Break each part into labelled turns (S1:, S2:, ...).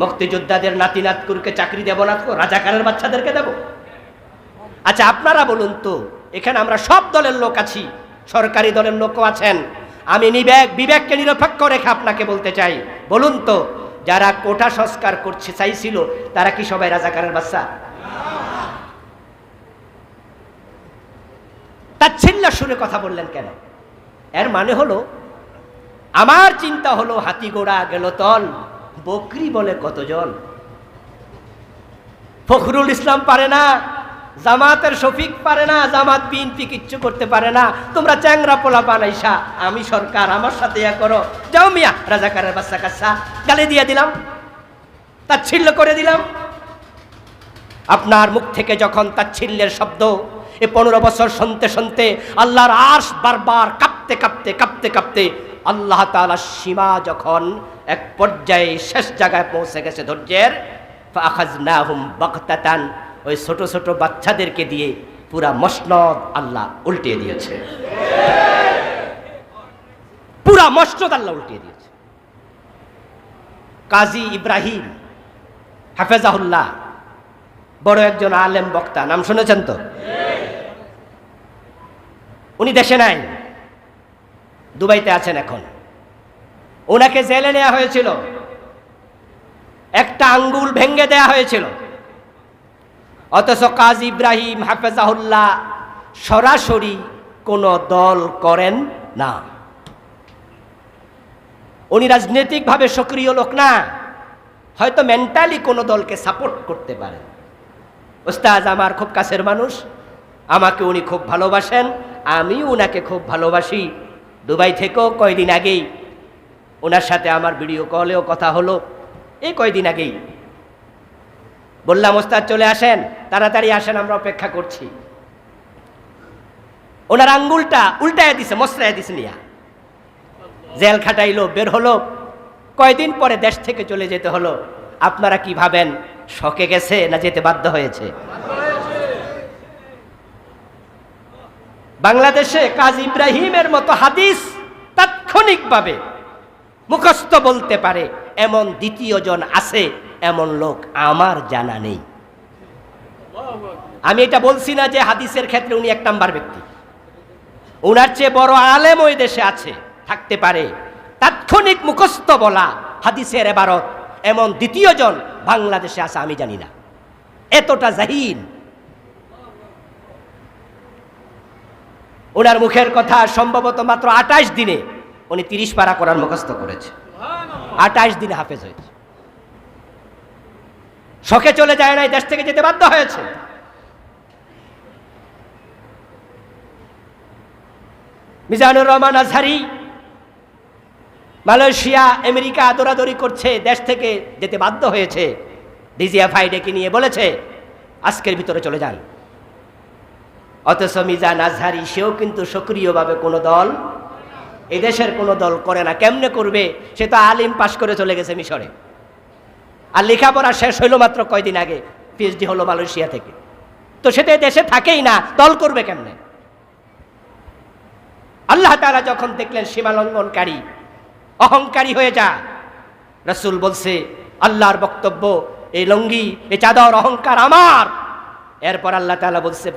S1: মুক্তিযোদ্ধাদের নাতি নাতকুরকে চাকরি দেব না তো রাজাকারের বাচ্চাদেরকে দেব? আচ্ছা আপনারা বলুন তো, এখানে আমরা সব দলের লোক আছি, সরকারি দলের লোকও আছেন। আমি নিবেক বিবেককে নিরপেক্ষ রেখে আপনাকে বলতে চাই, বলুন তো, যারা কোটা সংস্কার করছে, চাইছিল, তারা কি সবাই রাজাকারের বাচ্চা? তাচ্ছিল্য সুরে কথা বললেন কেন? এর মানে হলো, আমার চিন্তা হলো হাতি গোড়া গেল তল। বকরি বলে কতজন? ফখরুল ইসলাম পারে না, জামাতের শফিক পারে না, জামাত বিএনপি কিচ্ছু করতে পারে না। তোমরা চ্যাংরা পোলা বানাইসা আমি সরকার, আমার সাথে ইয়া করো। যাও মিয়া, রাজাকারের বাচ্চা কাচ্চা, গালে দিয়ে দিলাম, তাচ্ছিল্য করে দিলাম। আপনার মুখ থেকে যখন তাচ্ছিল্যের শব্দ, এ পনেরো বছর শুনতে শুনতে আল্লাহর আশ বারবার কাঁপতে কাঁপতে কাঁপতে কাঁপতে আল্লাহ তাআলার সীমা যখন এক পর্যায়ে শেষ জায়গায় পৌঁছে গেছে ধৈর্যের আখাজনাহুম বাগতাতান, ওই ছোট ছোট বাচ্চাদেরকে দিয়ে পুরা মসনদ আল্লাহ উল্টিয়ে দিয়েছে। পুরা মসনদ আল্লাহ উল্টিয়ে দিয়েছে। কাজী ইব্রাহিম হাফেজাহুল্লাহ, বড় একজন আলেম বক্তা, নাম শুনেছেন তো? উনি দেশে নাই। দুবাইতে আছেন এখন। ওনাকে জেলে নেওয়া হয়েছিল। একটা আঙ্গুল ভেঙ্গে দেয়া হয়েছিল। অথচ কাজ ইব্রাহিম হাফেজাহুল্লাহ সরাসরি কোনো দল করেন না। উনি রাজনৈতিকভাবে সক্রিয় লোক না। হয়তো মেন্টালি কোনো দলকে সাপোর্ট করতে পারেন। ওস্তাজ আমার খুব কাছের মানুষ। আমাকে উনি খুব ভালোবাসেন। আমি উনাকে খুব ভালোবাসি। দুবাই থেকেও কয়দিন আগেই ওনার সাথে আমার ভিডিও কলেও কথা হলো, এই কয়দিন আগেই। বললাম, ওস্তাদ, চলে আসেন, তাড়াতাড়ি আসেন, আমরা অপেক্ষা করছি। ওনার আঙ্গুলটা উল্টায় দিছে মশরায় দিছে নিয়া। জেল খাটাইলো, বের হলো। কয়দিন পরে দেশ থেকে চলে যেতে হলো। আপনারা কি ভাবেন শখে গেছে না যেতে বাধ্য হয়েছে? বাংলাদেশে কাজ ইব্রাহিমের মতো হাদিস তাৎক্ষণিকভাবে মুখস্থ বলতে পারে, এমন দ্বিতীয় জন আছে, এমন লোক আমার জানা নেই। আমি এটা বলছি না যে হাদিসের ক্ষেত্রে উনি এক নাম্বার ব্যক্তি। ওনার চেয়ে বড় আলেম ওই দেশে আছে, থাকতে পারে। তাৎক্ষণিক মুখস্থ বলা হাদিসের এবারত এমন দ্বিতীয় জন বাংলাদেশে আছে, আমি জানি না। এতটা জাহিন ওনার মুখের কথা সম্ভবত মাত্র আঠাশ দিনে উনি তিরিশ পারা করার মুখস্থ করেছে। আঠাশ দিনে হাফেজ হয়েছে। শখে চলে যায় নাই দেশ থেকে যেতে বাধ্য হয়েছে। মিজানুর রহমান আজহারি মালয়েশিয়া, আমেরিকা দৌড়াদৌড়ি করছে, দেশ থেকে যেতে বাধ্য হয়েছে। ডিজিএফআই ডেকে নিয়ে বলেছে, আজকের ভিতরে চলে যান। অথচ মিজান আজহারি, সেও কিন্তু সক্রিয়ভাবে কোনো দল এই দেশের কোনো দল করে না। কেমনে করবে? সে তো আলিম পাশ করে চলে গেছে মিশরে। আর লেখাপড়া শেষ হইল মাত্র কয়দিন আগে পিএইচডি হলো মালয়েশিয়া থেকে। তো সেটা দেশে থাকেই না, দল করবে কেমনে? আল্লাহ তারা যখন দেখলেন সীমা লঙ্ঘনকারী, অহংকারী হয়ে যা, রসুল বলছে, আল্লাহর বক্তব্য, এই লঙ্গি, এই চাদর, অহংকার আমার। এরপর আল্লাহ তাআলা বলছে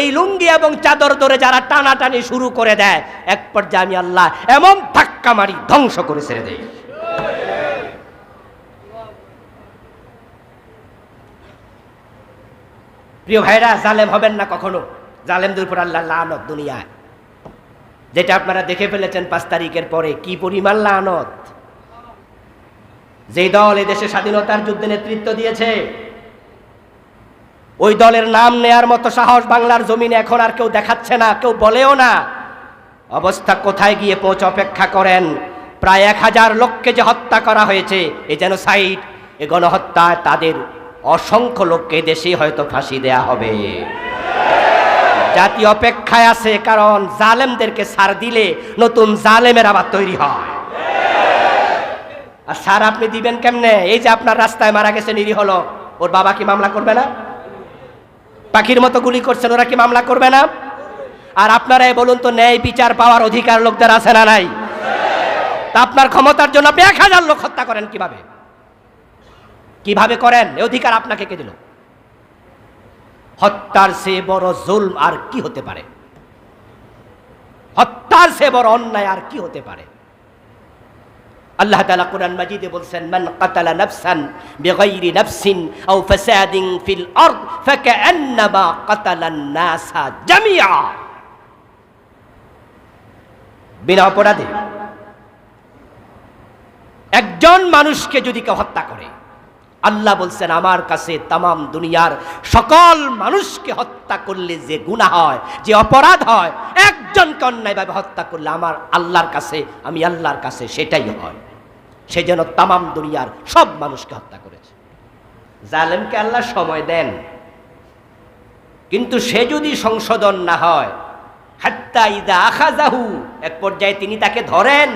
S1: এই লুঙ্গি এবং চাদর ধরে যারা টানাটানি শুরু করে দেয়, এক পর্যায়ে আমি আল্লাহ এমন ধাক্কা মারি, ধ্বংস করে ছেড়ে দেই। প্রিয় ভাইরা, জালেম হবেন না কখনো। জালেমদের উপর আল্লাহ লানত দুনিয়ায়। যেটা আপনারা দেখে ফেলেছেন পাঁচ তারিখের পরে, কি পরিমাণ লানত? যে দল দেশে স্বাধীনতার যুদ্ধে নেতৃত্ব দিয়েছে, ওই দলের নাম নেয়ার মতো সাহস বাংলার জমিনে এখন আর কেউ দেখাচ্ছে না, কেউ বলেও না। অবস্থা কোথায় গিয়ে পৌঁছ অপেক্ষা করেন? প্রায় এক হাজার লোককে যে হত্যা করা হয়েছে, এ যেন সাইট এ গণহত্যা, তাদের অসংখ্য লোককে দেশে হয়তো ফাঁসি দেয়া হবে। জাতি অপেক্ষায় আছে, কারণ জালেমদেরকে সার দিলে নতুন জালেমের আবার তৈরি হয়। আর স্যার, আপনি দিবেন কেমনে? এই যে আপনার রাস্তায় মারা গেছে, নিরীহ লোক। ওর বাবা কি মামলা করবে না? পাখির মতো গুলি করছেন, ওরা কি মামলা করবে না? আর আপনারাই বলুন তো, ন্যায় বিচার পাওয়ার অধিকার লোকদের আছে না নাই? তা আপনার ক্ষমতার জন্য আপনি এক হাজার লোক হত্যা করেন কীভাবে? কীভাবে করেন? এ অধিকার আপনাকে কে দিল? হত্যার সে বড় জুলম আর কি হতে পারে? হত্যার সে বড় অন্যায় আর কি হতে পারে? আল্লাহ তাআলা কোরআন মাজিদে বলছেন, মান কাতালা নাফসান বিগাইরি নাফসিন আও ফাসাদিন ফিল আরদ ফাকান্নামা কাতালান নাসা জামিআ। বিনা অপরাধে একজন মানুষকে যদি কেউ হত্যা করে, আল্লাহ বলছেন, আমার কাছে তামাম দুনিয়ার সকল মানুষকে হত্যা করলে যে গুণা হয়, যে অপরাধ হয়, একজনকে অন্যায়ভাবে হত্যা করলে আমার আল্লাহর কাছে, আমি আল্লাহর কাছে সেটাই হয়। সে যেন তামাম দুনিয়ার সব মানুষকে হত্যা করেছে। জালেমকে আল্লাহ সময় দেন। কিন্তু সে যদি সংশোধন না হয়, হাত্তা ইদা আখাজাহু এক পর্যায়ে তিনি তাকে ধরেন,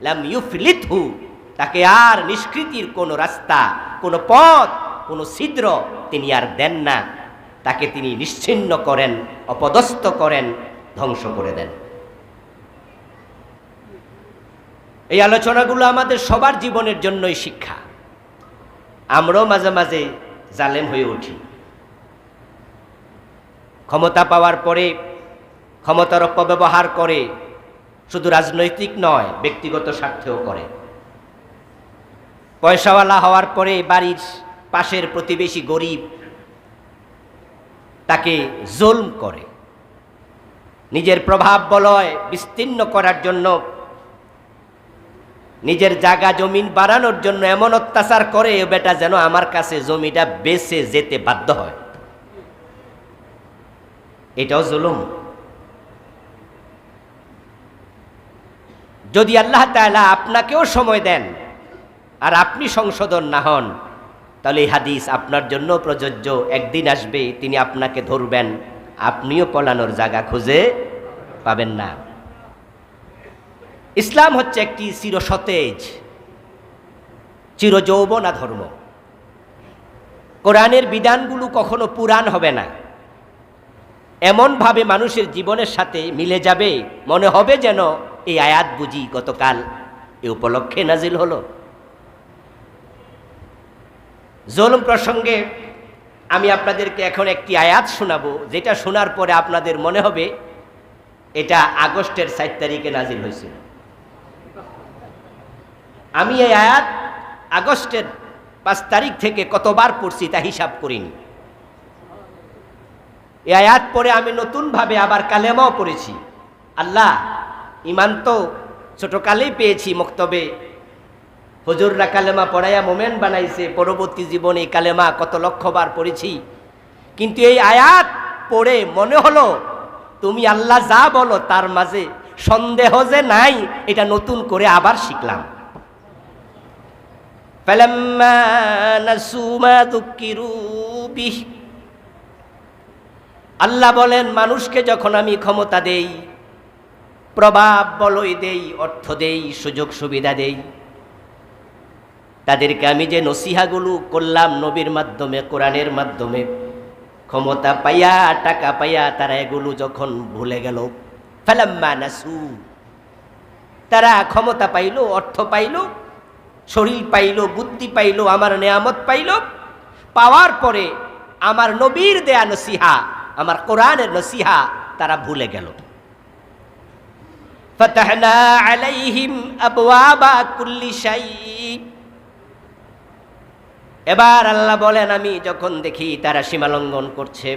S1: লাম ইউফলিতহু, তাকে আর নিষ্কৃতির কোনো রাস্তা, কোনো পথ, কোনো ছিদ্র তিনি আর দেন না। তাকে তিনি নিশ্চিন্ন করেন, অপদস্থ করেন, ধ্বংস করে দেন। এই আলোচনাগুলো আমাদের সবার জীবনের জন্যই শিক্ষা। আমরাও মাঝে মাঝে জালেম হয়ে উঠি। ক্ষমতা পাওয়ার পরে ক্ষমতার অপব্যবহার করে, শুধু রাজনৈতিক নয়, ব্যক্তিগত স্বার্থেও করে। পয়সাওয়ালা হওয়ার পরে বাড়ির পাশের প্রতিবেশী গরিব, তাকে জোলম করে। নিজের প্রভাব বলয় বিস্তীর্ণ করার জন্য নিজের জায়গা জমিন বাড়ানোর জন্য এমন অত্যাচার করে বেটা যেন আমার কাছে জমিটা বেচে যেতে বাধ্য হয়। এটাও জুলুম। যদি আল্লাহ তাআলা আপনাকেও সময় দেন আর আপনি সংশোধন না হন, তাহলে এই হাদিস আপনার জন্য প্রযোজ্য। একদিন আসবে, তিনি আপনাকে ধরবেন, আপনিও পলানোর জায়গা খুঁজে পাবেন না। ইসলাম হচ্ছে একটি চির সতেজ চির যৌবনা ধর্ম কোরআনের বিধানগুলো কখনো পুরাণ হবে না। এমনভাবে মানুষের জীবনের সাথে মিলে যাবে, মনে হবে যেন এই আয়াত বুঝি গতকাল, এ উপলক্ষে নাজিল হলো। জলম প্রসঙ্গে আমি আপনাদেরকে এখন একটি আয়াত শোনাবো, যেটা শোনার পরে আপনাদের মনে হবে এটা আগস্টের সাত তারিখে নাজিল হয়েছিল। আমি এই আয়াত আগস্টের পাঁচ তারিখ থেকে কতবার পড়ছি তা হিসাব করিনি। এই আয়াত পরে আমি নতুনভাবে আবার কালেমাও পড়েছি। আল্লাহ ইমান তো ছোটকালেই পেয়েছি মক্তবে। হজুররা কালেমা পড়াইয়া মোমেন্ট বানাইছে, পরবর্তী জীবনে কালেমা কত লক্ষবার পড়েছি। কিন্তু এই আয়াত পড়ে মনে হলো, তুমি আল্লাহ যা বলো তার মাঝে সন্দেহ যে নাই, এটা নতুন করে আবার শিখলাম। فلما نسوا ما ذكروا به আল্লাহ বলেন মানুষকে যখন আমি ক্ষমতা দেই প্রভাব বলয় দেই অর্থ দেই সুযোগ সুবিধা দেই তাদেরকে আমি যে নসিহাগুলো করলাম নবীর মাধ্যমে কোরআনের মাধ্যমে ক্ষমতা পাইয়া টাকা পাইয়া তারা এগুলো যখন ভুলে গেল ফেলাম্মা নাসু তারা ক্ষমতা পাইল অর্থ পাইল শরীর পাইল, বুদ্ধি পাইল, আমার নেয়ামত পাইল। পাওয়ার পরে আমার নবীর দেয়া নসিহা, আমার কোরআনের নসিহা তারা ভুলে গেল। কুল্লি এবার আল্লাহ বলেন, আমি যখন দেখি তারা সীমালঙ্ঘন করছে,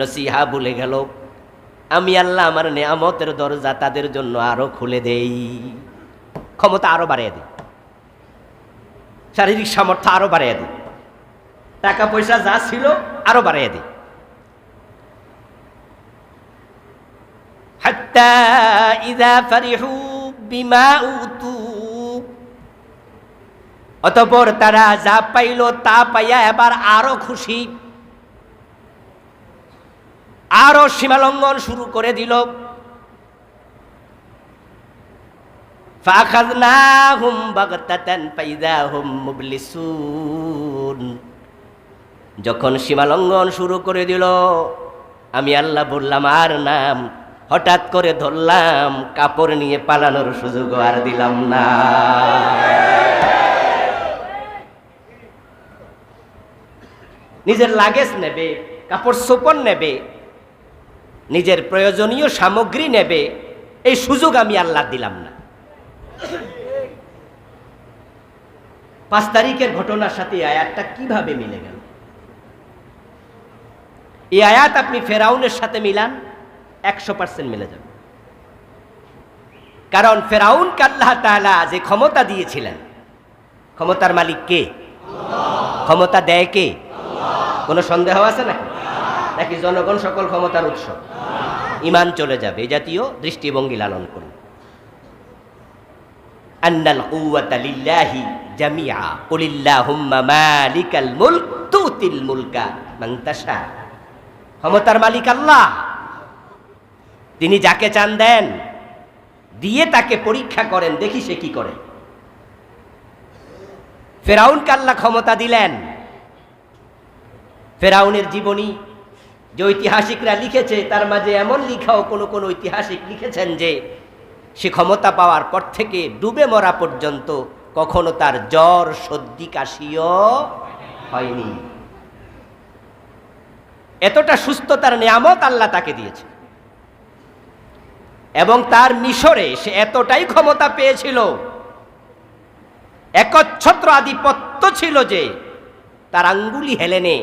S1: নসিহা ভুলে গেল, আমি আল্লাহ আমার নেয়ামতের দরজা তাদের জন্য আরও খুলে দেই। ক্ষমতা আরও বাড়িয়ে দিই। শারীরিক সামর্থ্য আরও বাড়িয়ে দিই। টাকা পয়সা যা ছিল আরও বাড়িয়ে দিই। অতপর তারা যা পাইল তা পাইয়া এবার আরও খুশি। আরও সীমালঙ্ঘন শুরু করে দিল। ফাখাজনাহুম বাগতাতান পাইদাহুম মুবলিসুন যখন সীমালঙ্ঘন শুরু করে দিল, আমি আল্লাহ বললাম, আর নাম। হঠাৎ করে ধরলাম, কাপড় নিয়ে পালানোর সুযোগ আর দিলাম না। নিজের লাগেজ নেবে, কাপড় সোপন নেবে, নিজের প্রয়োজনীয় সামগ্রী নেবে, এই সুযোগ আমি আল্লাহ দিলাম না। পাঁচ তারিখের ঘটনার সাথে এই আয়াতটা কীভাবে মিলে গেল? এই আয়াত আপনি ফেরাউনের সাথে মিলান, একশো পার্সেন্ট মিলে যাবে। কারণ ফেরাউনকে আল্লাহ তাআলা যে ক্ষমতা দিয়েছিলেন, ক্ষমতার মালিক কে? ক্ষমতা দেয় কে? কোনো সন্দেহ আছে নাকি? নাকি জনগণ সকল ক্ষমতার উৎস? ইমান চলে যাবে জাতীয় দৃষ্টিভঙ্গি লালন করুন। আন্নাল কুওয়াতা লিল্লাহি জামিআ। কুলিল্লাহুম্মা মালিকাল মুলক তুতিল মুলকা মান তাশা। ক্ষমতার মালিক আল্লাহ। তিনি যাকে চান দেন, দিয়ে তাকে পরীক্ষা করেন, দেখি সে কি করে। ফেরাউনকে আল্লাহ ক্ষমতা দিলেন। ফেরাউনের জীবনী যে ঐতিহাসিকরা লিখেছে, তার মাঝে এমন লিখাও কোনো কোনো ঐতিহাসিক লিখেছেন যে সে ক্ষমতা পাওয়ার পর থেকে ডুবে মরা পর্যন্ত কখনো তার জ্বর, সর্দি, কাশিও হয়নি। এতটা সুস্থতার নিয়ামত আল্লাহ তাকে দিয়েছে। এবং তার মিশরে সে এতটাই ক্ষমতা পেয়েছিল, একচ্ছত্র আধিপত্য ছিল যে তার আঙ্গুলি হেলেনে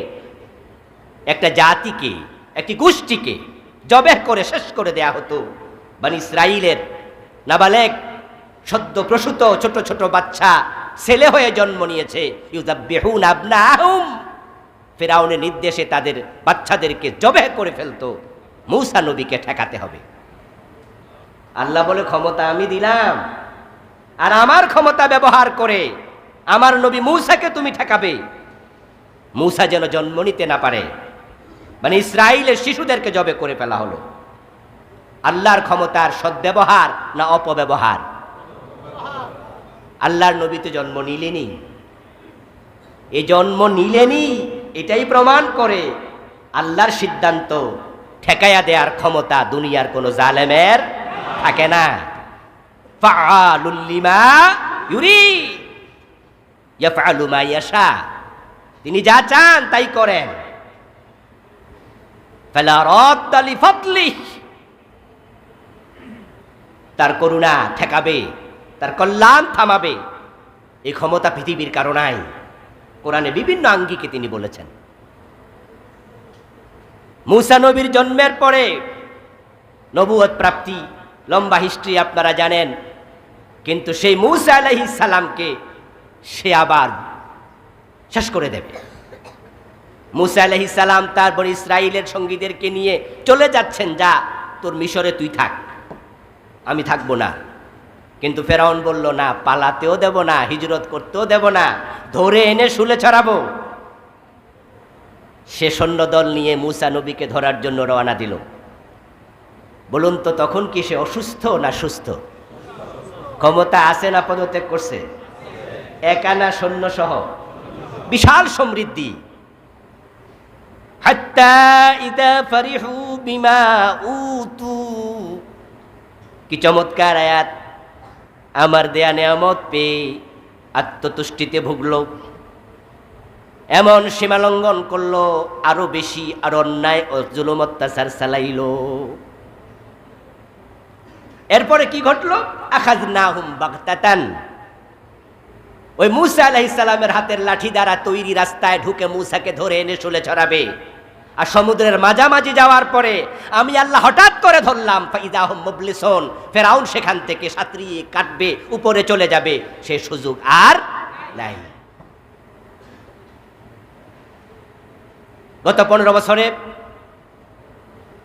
S1: একটা জাতিকে, একটি গোষ্ঠীকে জবেহ করে শেষ করে দেয়া হতো। মানে ইসরায়েলের নাবালেক, সদ্য প্রসূত ছোট ছোট বাচ্চা ছেলে হয়ে জন্ম নিয়েছে। ইউদাব্বিহুন আবনাহুম। ফেরাউনের নির্দেশে তাদের বাচ্চাদেরকে জবেহ করে ফেলতো। মৌসা নবীকে ঠেকাতে হবে। আল্লাহ বলে, ক্ষমতা আমি দিলাম। আর আমার ক্ষমতা ব্যবহার করে আমার নবী মৌসাকে তুমি ঠেকাবে। মৌসা যেন জন্ম নিতে না পারে। মানে ইসরায়েলের শিশুদেরকে জবে করে ফেলা হলো। আল্লাহর ক্ষমতার সদ্ব্যবহার না অপব্যবহার? আল্লাহর নবী তো জন্ম নিলেনি এই জন্ম নিলেনি এটাই প্রমাণ করে আল্লাহর সিদ্ধান্ত ঠেকাইয়া দেওয়ার ক্ষমতা দুনিয়ার কোনো জালেমের থাকে না। ইউরি তিনি যা চান তাই করেন। তার করুণা ঠেকাবে, তার কল্যাণ থামাবে। এই ক্ষমতা পৃথিবীর কারণাই কোরআনে বিভিন্ন আঙ্গিকে তিনি বলেছেন। মুসা নবীর জন্মের পরে নবুয়ত প্রাপ্তি, লম্বা হিস্ট্রি আপনারা জানেন। কিন্তু সেই মুসা আলাহি সালামকে সে আবার শেষ করে দেবে। মুসা আলাহি সালাম তারপর ইসরায়েলের সঙ্গীদেরকে নিয়ে চলে যাচ্ছেন, যা, তোর মিশরে তুই থাক। আমি থাকব না। কিন্তু ফেরাউন বলল, না, পালাতেও দেব না, হিজরত করতেও দেব না, ধরে এনে শুলে ছড়াবো। সে সৈন্যদল নিয়ে মুসা নবীকে ধরার জন্য রওনা দিল। বলুন তো, তখন কি সে অসুস্থ না সুস্থ? ক্ষমতা আছে না পদত্যাগ করছে? একানা সৈন্য সহ বিশাল সমৃদ্ধি। হাত্তা ইদা ফারিহু বিমা উতু কি চমৎকার আয়াত। আমার দেয়া নেয়ামত পেয়ে আত্মতুষ্টিতে ভুগল। এমন সীমালঙ্ঘন করল, আরও বেশি আর অন্যায় ও জুলুম অত্যাচার চালাইল। এরপরে কি ঘটলো? আখাজ না হুম বাগতাতান। ওই মুসা আলাহিসাল্লামের হাতের লাঠি দ্বারা তৈরি রাস্তায় ঢুকে মুসাকে ধরে এনে শুলে ছড়াবে। আর সমুদ্রের মাঝামাঝি যাওয়ার পরে আমি আল্লাহ হঠাৎ করে ধরলাম ফাইদাহ ফেরাউন সেখান থেকে সাঁতরিয়ে কাটবে, উপরে চলে যাবে, সে সুযোগ আর নাই। গত পনেরো বছরে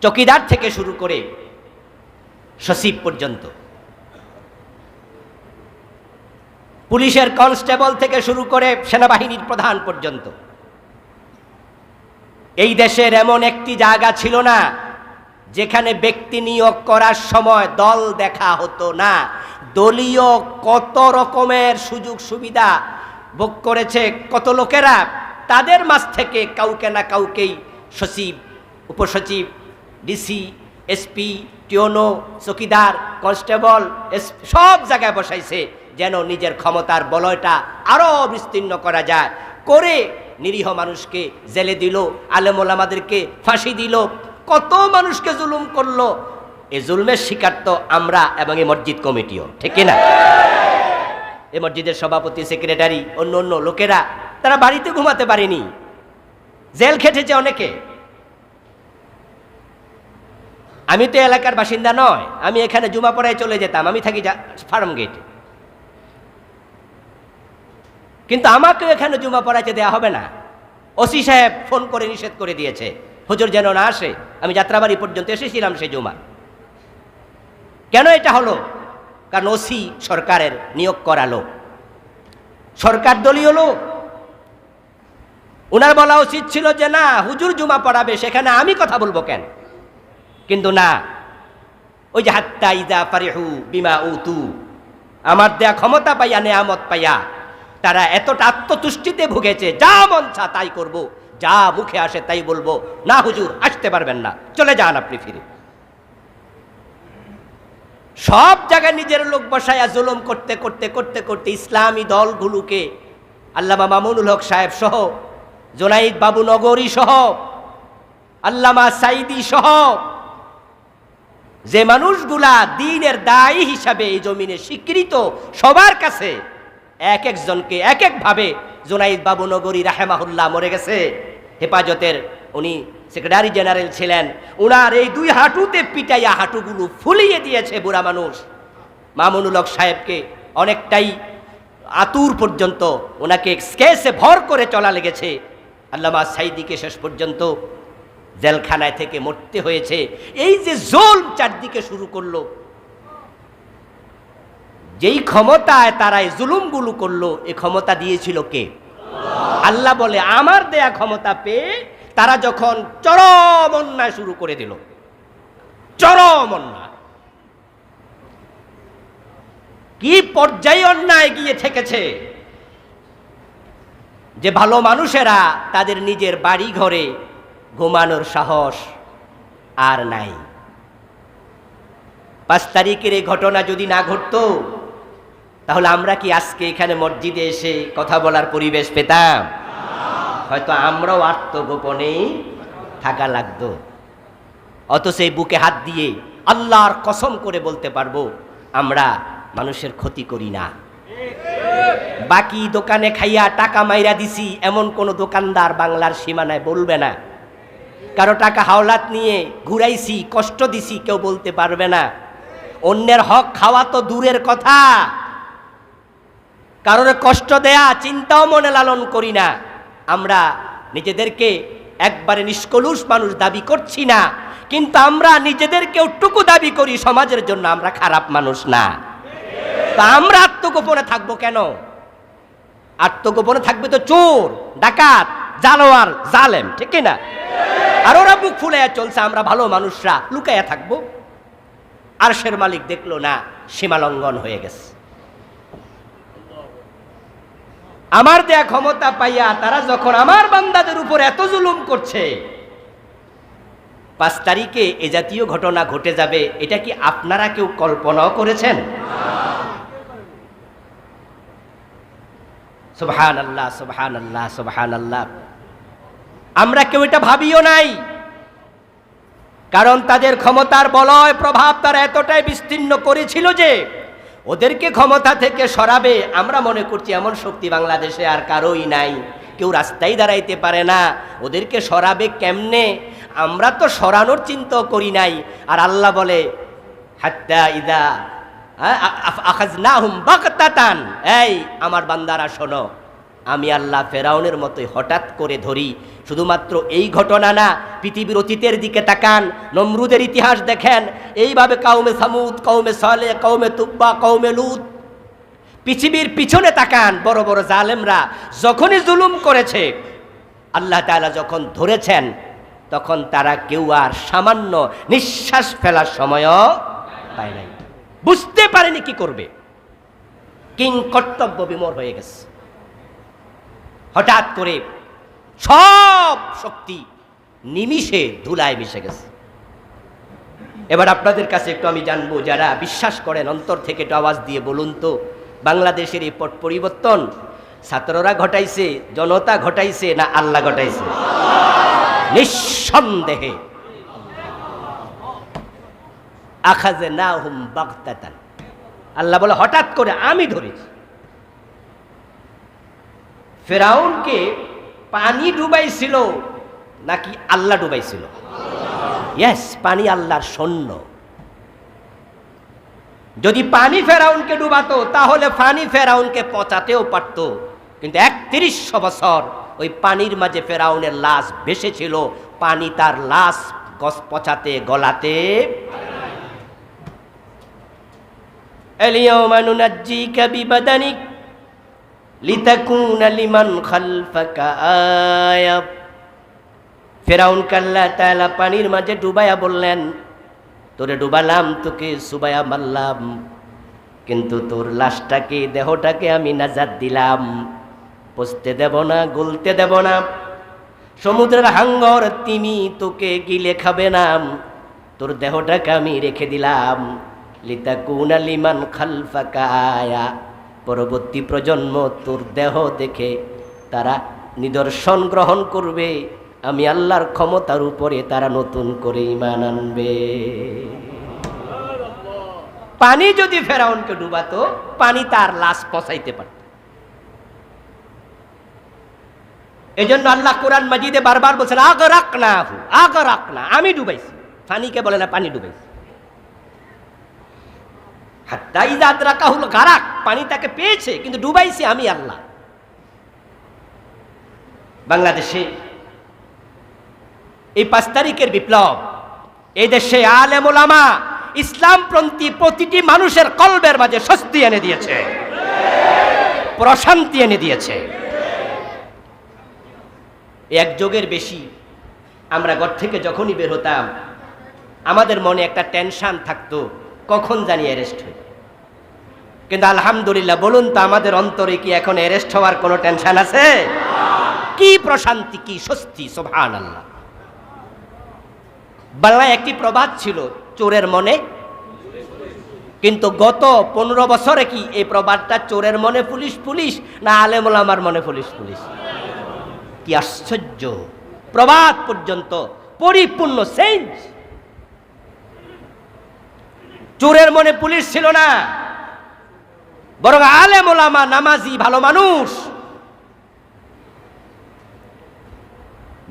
S1: চকিদার থেকে শুরু করে সচিব পর্যন্ত পুলিশের কনস্টেবল থেকে শুরু করে সেনাবাহিনীর প্রধান পর্যন্ত এই দেশের এমন একটি জায়গা ছিল না যেখানে ব্যক্তি নিয়োগ করার সময় দল দেখা হতো না। দলীয় কত রকমের সুযোগ সুবিধা ভোগ করেছে, কত লোকেরা তাদের মাঝ থেকে কাউকে না কাউকেই সচিব, উপসচিব, ডিসি, এসপি, টিওনো, চকিদার, কনস্টেবল সব জায়গায় বসাইছে যেন নিজের ক্ষমতার বলয়টা আরও বিস্তীর্ণ করা যায়। করে নিরীহ মানুষকে জেলে দিল আলেমোলামাদেরকে ফাঁসি দিল। কত মানুষকে জুলুম করল। এই জুলমের শিকার তো আমরা এবং এই মসজিদ কমিটিও, ঠিক না এই মসজিদের সভাপতি, সেক্রেটারি, অন্য অন্য লোকেরা, তারা বাড়িতে ঘুমাতে পারেনি। জেল খেটেছে অনেকে। আমি তো এলাকার বাসিন্দা নয়, আমি এখানে জুমা পড়ায় চলে যেতাম, আমি থাকি ফার্ম গেট। কিন্তু আমাকেও এখানে জুমা পড়াইতে দেওয়া হবে না। ওসি সাহেব ফোন করে নিষেধ করে দিয়েছে। হুজুর যেন না আসে, আমি যাত্রাবাড়ি পর্যন্ত এসেছিলাম সে জুমা। কেন এটা হলো? কারণ ওসি সরকারের নিয়োগ করা লোক। সরকার দলীয় লোক। ওনার বলা উচিত ছিল যে, না, হুজুর জুমা পড়াবে, সেখানে আমি কথা বলব কেন? কিন্তু না। ওই যে, হাত্তা ইদা ফারিহু বিমা উতু। আমার দেয়া ক্ষমতা পাইয়া, নেয়ামত পাইয়া তারা এতটা আত্মতুষ্টিতে ভুগেছে, যা মন চা তাই করব। যা মুখে আসে তাই বলব, না হুজুর, আসতে পারবেন না, চলে যান আপনি ফিরে। সব জায়গায় নিজের লোক বসায়া জুলুম করতে করতে করতে করতে ইসলামী দলগুলোকে আল্লামা মামুনুল হক সাহেব সহ, জোনাইদ বাবু নগরী সহ, আল্লামা সাইদি সহ, যে মানুষগুলা দিনের দায়ী হিসাবে এই জমিনে স্বীকৃত সবার কাছে এক একজনকে এক একভাবে জোনাইদ বাবু নগরী রাহেমাহুল্লাহ মরে গেছে। হেফাজতের উনি সেক্রেটারি জেনারেল ছিলেন। উনার এই দুই হাঁটুতে পিটাইয়া হাঁটুগুলো ফুলিয়ে দিয়েছে বুড়া মানুষ। মামুনুল হক সাহেবকে অনেকটাই আতুর পর্যন্ত ওনাকে স্কেসে ভর করে চলা লেগেছে। আল্লামা সাইদিকে শেষ পর্যন্ত জেলখানায় থেকে মরতে হয়েছে। এই যে জোল চারদিকে শুরু করল যেই ক্ষমতায় তারা এই জুলুমগুলো করল, এ ক্ষমতা দিয়েছিল কে? আল্লাহ বলে, আমার দেয়া ক্ষমতা পেয়ে তারা যখন চরম অন্যায় শুরু করে দিল, চরম অন্যায়। কি পর্যায়ে অন্যায় গিয়ে ঠেকেছে? যে ভালো মানুষেরা তাদের নিজের বাড়ি ঘরে ঘুমানোর সাহস আর নাই। পাঁচ তারিখের এই ঘটনা যদি না ঘটতো তাহলে আমরা কি আজকে এখানে মসজিদে এসে কথা বলার পরিবেশ পেতাম? হয়তো আমরাও আত্মগোপনেই থাকা লাগতো। অত সেই বুকে হাত দিয়ে আল্লাহর কসম করে বলতে পারব, আমরা মানুষের ক্ষতি করি না। বাকি দোকানে খাইয়া টাকা মাইরা দিছি, এমন কোন দোকানদার বাংলার সীমানায় বলবে না। কারও টাকা হাওলাত নিয়ে ঘুরাইছি, কষ্ট দিছি, কেউ বলতে পারবে না। অন্যের হক খাওয়া তো দূরের কথা। কারোর কষ্ট দেয়া, চিন্তাও মনে লালন করি না। আমরা নিজেদেরকে একবারে নিষ্কলুষ মানুষ দাবি করছি না। কিন্তু আমরা নিজেদেরকে টুকু দাবি করি, সমাজের জন্য আমরা খারাপ মানুষ না। তা আমরা আত্মগোপনে থাকব কেন? আত্মগোপনে থাকবে তো চোর, ডাকাত জালোয়ার জালেম, ঠিক না আর ওরা বুক ফুলে চলছে, আমরা ভালো মানুষরা লুকাইয়া থাকব। আর শের মালিক দেখল না, সীমালঙ্ঘন হয়ে গেছে। আমার দেয়া ক্ষমতা পাইয়া তারা যখন আমার বান্দাদের উপর এত জুলুম করছে, পাঁচ তারিখে এ জাতীয় ঘটনা ঘটে যাবে, এটা কি আপনারা কেউ কল্পনাও করেছেন? সুবহান আল্লাহ সুবহান আল্লাহ সুবহান আল্লাহ আমরা কেউ এটা ভাবিও নাই। কারণ তাদের ক্ষমতার বলয় প্রভাব তারা এতটাই বিস্তীর্ণ করেছিল যে ওদেরকে ক্ষমতা থেকে সরাবে, আমরা মনে করছি এমন শক্তি বাংলাদেশে আর কারোই নাই। কেউ রাস্তায় দাঁড়াইতে পারে না। ওদেরকে সরাবে কেমনে? আমরা তো সরানোর চিন্তা করি নাই। আর আল্লাহ বলে, হাত্তা ইদা আখাজ না হুম বাকতাতান এই, আমার বান্দারা শোনো। আমি আল্লাহ ফেরাউনের মতোই হঠাৎ করে ধরি। শুধুমাত্র এই ঘটনা না, পৃথিবীর অতীতের দিকে তাকান, নমরুদের ইতিহাস দেখেন। এইভাবে কাউমে সামুদ কৌমে সলে কৌমে তুব্বা কৌমে লুত। পৃথিবীর পিছনে তাকান বড় বড় জালেমরা। যখনই জুলুম করেছে, আল্লাহ তাআলা যখন ধরেছেন, তখন তারা কেউ আর সামান্য নিঃশ্বাস ফেলার সময়ও পায় নাই। বুঝতে পারেনি কি করবে। কিং কর্তব্য বিমর হয়ে গেছে। হঠাৎ করে সব শক্তি নিমিষে ধুলায় মিশে গেছে। এবার আপনাদের কাছে একটু আমি জানব, যারা বিশ্বাস করেন, অন্তর থেকে একটু আওয়াজ দিয়ে বলুন তো, বাংলাদেশের এই পট পরিবর্তন ছাত্ররা ঘটাইছে, জনতা ঘটাইছে না আল্লাহ ঘটাইছে? নিঃসন্দেহে। আখাজে না হুম বাগতাতান। আল্লাহ বলে, হঠাৎ করে আমি ধরেছি। ফেরাউনকে পানি ডুবাইছিল নাকি আল্লাহ ডুবাইছিল? ইয়েস পানি আল্লাহর সৈন্য। যদি পানি ফেরাউনকে ডুবাতো, তাহলে পানি ফেরাউনকে পচাতেও পারত। কিন্তু একত্রিশ বছর ওই পানির মাঝে ফেরাউনের লাশ ভেসেছিল। পানি তার লাশ পচাতে, গলাতে। এলিয়া মানুনাজ্জি কবি বাদানিক লিতাকুনা লিমান খালফাকা আয়া ফেরাউন কাল্লা তালা পানির মাঝে ডুবাইয়া বললেন, তোরে ডুবালাম, তোকে সুবাইয়া মারলাম, কিন্তু তোর লাশটাকে, দেহটাকে আমি নাজাদ দিলাম। পচতে দেব না, গলতে দেব না। সমুদ্রের হাঙ্গর তিমি তোকে গিলে খাবে না। তোর দেহটাকে আমি রেখে দিলাম। লিতা কুনালিমান খালফাকা আয়া পরবর্তী প্রজন্ম তোর দেহ দেখে তারা নিদর্শন গ্রহণ করবে। আমি আল্লাহর ক্ষমতার উপরে তারা নতুন করে ইমান আনবে। পানি যদি ফেরাউনকে ডুবাতো, পানি তার লাশ পচাইতে পারত। এই জন্য আল্লাহ কোরআন মাজিদে বারবার বলছেন আগ রাখ না হু আগ রাখ না আমি ডুবাইছি। পানিকে বলে না, পানি ডুবাইছি। হাত্তাই জাত রাখা হলো গারাক, পানি তাকে পেয়েছে, কিন্তু ডুবাইছি আমি আল্লাহ। বাংলাদেশে এই পাঁচ তারিখের বিপ্লব, এই দেশে আলেমুলামা ইসলামপন্থী প্রতিটি মানুষের কলবের মাঝে স্বস্তি এনে দিয়েছে, প্রশান্তি এনে দিয়েছে। এক যোগের বেশি আমরা ঘর থেকে যখনই বের হতাম, আমাদের মনে একটা টেনশন থাকতো কখন জানি অ্যারেস্ট হই কিন্তু আলহামদুলিল্লাহ বলুন তো, আমাদের অন্তরে কি এখন অ্যারেস্ট হওয়ার কোনো টেনশন আছে? কি প্রশান্তি, কি স্বস্তি সোভান আল্লাহ বাংলায় একটি প্রবাদ ছিল, চোরের মনে। কিন্তু গত পনেরো বছরে কি এই প্রবাদটা চোরের মনে পুলিশ পুলিশ, না আলেমুল আমার মনে পুলিশ পুলিশ? কি আশ্চর্য। প্রবাদ পর্যন্ত পরিপূর্ণ চেঞ্জ চোরের মনে পুলিশ ছিল না। বরং আলেম ওলামা নামাজি ভালো মানুষ।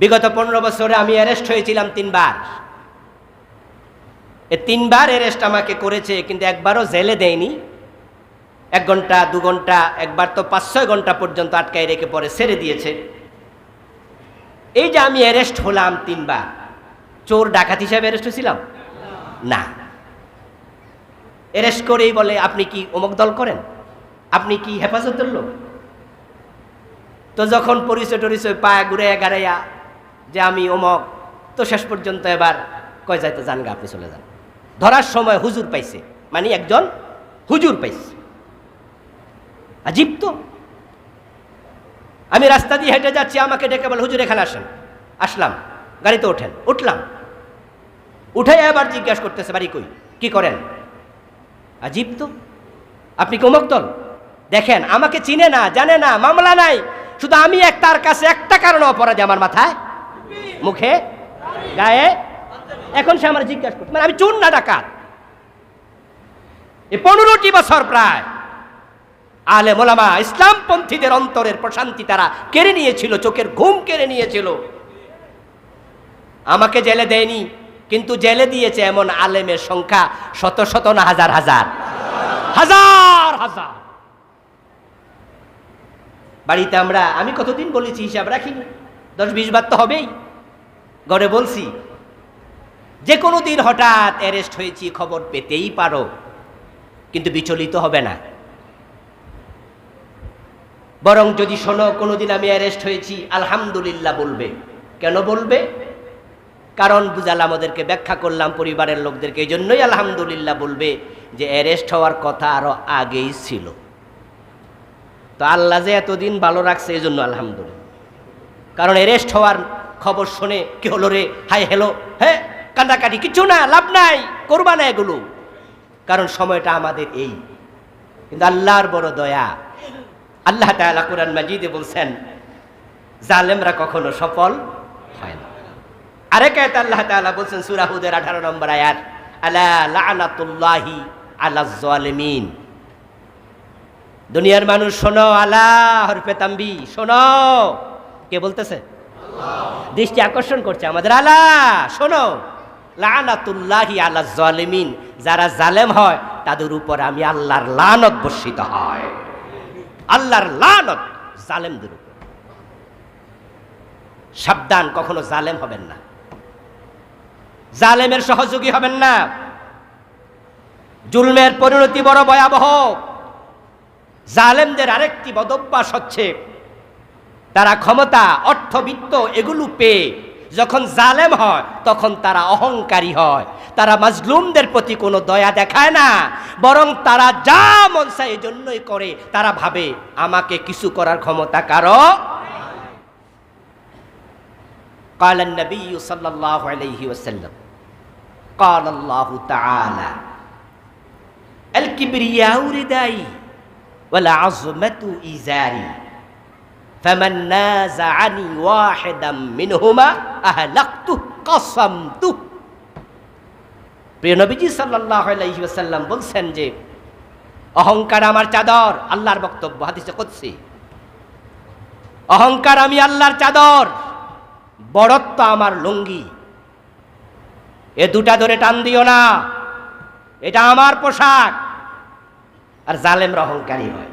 S1: বিগত পনেরো বছরে আমি অ্যারেস্ট হয়েছিলাম তিনবার। এ তিনবার অ্যারেস্ট আমাকে করেছে, কিন্তু একবারও জেলে দেয়নি। এক ঘণ্টা, দু ঘণ্টা, একবার তো পাঁচ ছয় ঘণ্টা পর্যন্ত আটকায় রেখে পরে ছেড়ে দিয়েছে। এই যে আমি অ্যারেস্ট হলাম তিনবার, চোর ডাকাত হিসাবে অ্যারেস্ট হয়েছিলাম? না। অ্যারেস্ট করেই বলে, আপনি কি অমুক দল করেন? আপনি কি হেফাজতের লোক? তো যখন পরিচয় টরিচয় পায়া, ঘুরে গাড়াইয়া যে আমি অমক, তো শেষ পর্যন্ত এবার কয়, যাইতে যান গা আপনি চলে যান। ধরার সময় হুজুর পাইছে। মানে একজন হুজুর পাইছে। আজীব তো। আমি রাস্তা দিয়ে হেঁটে যাচ্ছি, আমাকে ডেকে বলে, হুজুর, এখানে আসেন। আসলাম, গাড়িতে ওঠেন, উঠলাম। উঠে এবার জিজ্ঞাসা করতেছে, বাড়ি কই? কি করেন? আজীব তো? আপনি কোমক দল? দেখেন, আমাকে চিনে না, জানে না, মামলা নাই। শুধু আমি এক তার কাছে একটা কারণে অপরাধী আমার মাথায়। মুখে, গায়ে। এখন সে আমার জিজ্ঞাসা করছে মানে আমি চুন না ডাকাত। এই পনেরোটি বছর প্রায় আলে মোলামা ইসলামপন্থীদের অন্তরের প্রশান্তি তারা কেড়ে নিয়েছিল, চোখের ঘুম কেড়ে নিয়েছিল। আমাকে জেলে দেয়নি। কিন্তু জেলে দিয়েছে এমন আলেমের সংখ্যা শত শত না হাজার হাজার। হাজার হাজার। বাড়িতে আমরা, আমি কতদিন বলেছি হিসাব রাখিনি। দশ বিশ বার তো হবেই। ঘরে বলছি, যে কোনো দিন হঠাৎ অ্যারেস্ট হয়েছি, খবর পেতেই পারো, কিন্তু বিচলিত হবে না। বরং যদি শোনো, কোনোদিন আমি অ্যারেস্ট হয়েছি, আলহামদুলিল্লাহ বলবে। কেন বলবে? কারণ বুঝালাম, ওদেরকে ব্যাখ্যা করলাম পরিবারের লোকদেরকে। এই জন্যই আলহামদুলিল্লাহ বলবে যে অ্যারেস্ট হওয়ার কথা আরও আগেই ছিল। তো আল্লাহ যে এতদিন ভালো রাখছে, এই জন্য আলহামদুলিল্লাহ। কারণ অ্যারেস্ট হওয়ার খবর শুনে কি হলো রে? হাই, হ্যালো হ্যাঁ কান্দাকাটি কিছু না, লাভ নাই, করবা না এগুলো। কারণ সময়টা আমাদের এই। কিন্তু আল্লাহর বড় দয়া। আল্লাহ তাআলা কোরআন মাজিদে বলছেন, জালেমরা কখনো সফল আরেক আয়াত আল্লাহ তাআলা বলছেন সূরা হুদের 18 নম্বর আয়াত আলা লানাতুল্লাহি আলা জালিমিন দুনিয়ার মানুষ শোনো আল্লাহ হরফে তাম্বি শোনো। কে বলতেছে? দৃষ্টি আকর্ষণ করছে আমাদের আলা শোনো। লানাতুল্লাহি আলা জালিমিন যারা জালেম হয় তাদের উপর আমি আল্লাহর লানত বর্ষিত হয়। আল্লাহর লানত জালেমদের উপর। সাবধান কখনো জালেম হবেন না। জালেমের সহযোগী হবেন না জুলমের পরিণতি বড় ভয়াবহ জালেমদের আরেকটি বদভ্যাস হচ্ছে তারা ক্ষমতা অর্থবিত্ত এগুলো পেয়ে যখন জালেম হয় তখন তারা অহংকারী হয় তারা মাজলুমদের প্রতি কোনো দয়া দেখায় না বরং তারা যা মন চায় এই জন্যই করে তারা ভাবে আমাকে কিছু করার ক্ষমতা কারো قال النبي صلى الله عليه وسلم قال الله تعالى الكبرياء ردائي والعظمة إزاري فمن نازعني واحدا منهما أهلقته قصمته প্রিয় নবীজি সাল্লাল্লাহু আলাইহি ওয়াসাল্লাম বলছেন যে অহংকার আমার চাদর আল্লাহর বক্তব্য হাদিসে কুদসি অহংকার আমি আল্লাহর চাদর বড়ত্ব আমার লুঙ্গি এ দুটা ধরে টান দিও না। এটা আমার পোশাক। আর জালেমরা অহংকারী হয়।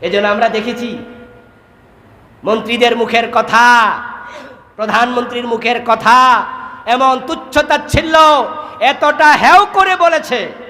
S1: এজন্য আমরা দেখেছি, মন্ত্রীদের মুখের কথা, প্রধানমন্ত্রীর মুখের কথা, এমন তুচ্ছতা ছিল এতটা হেও করে বলেছে।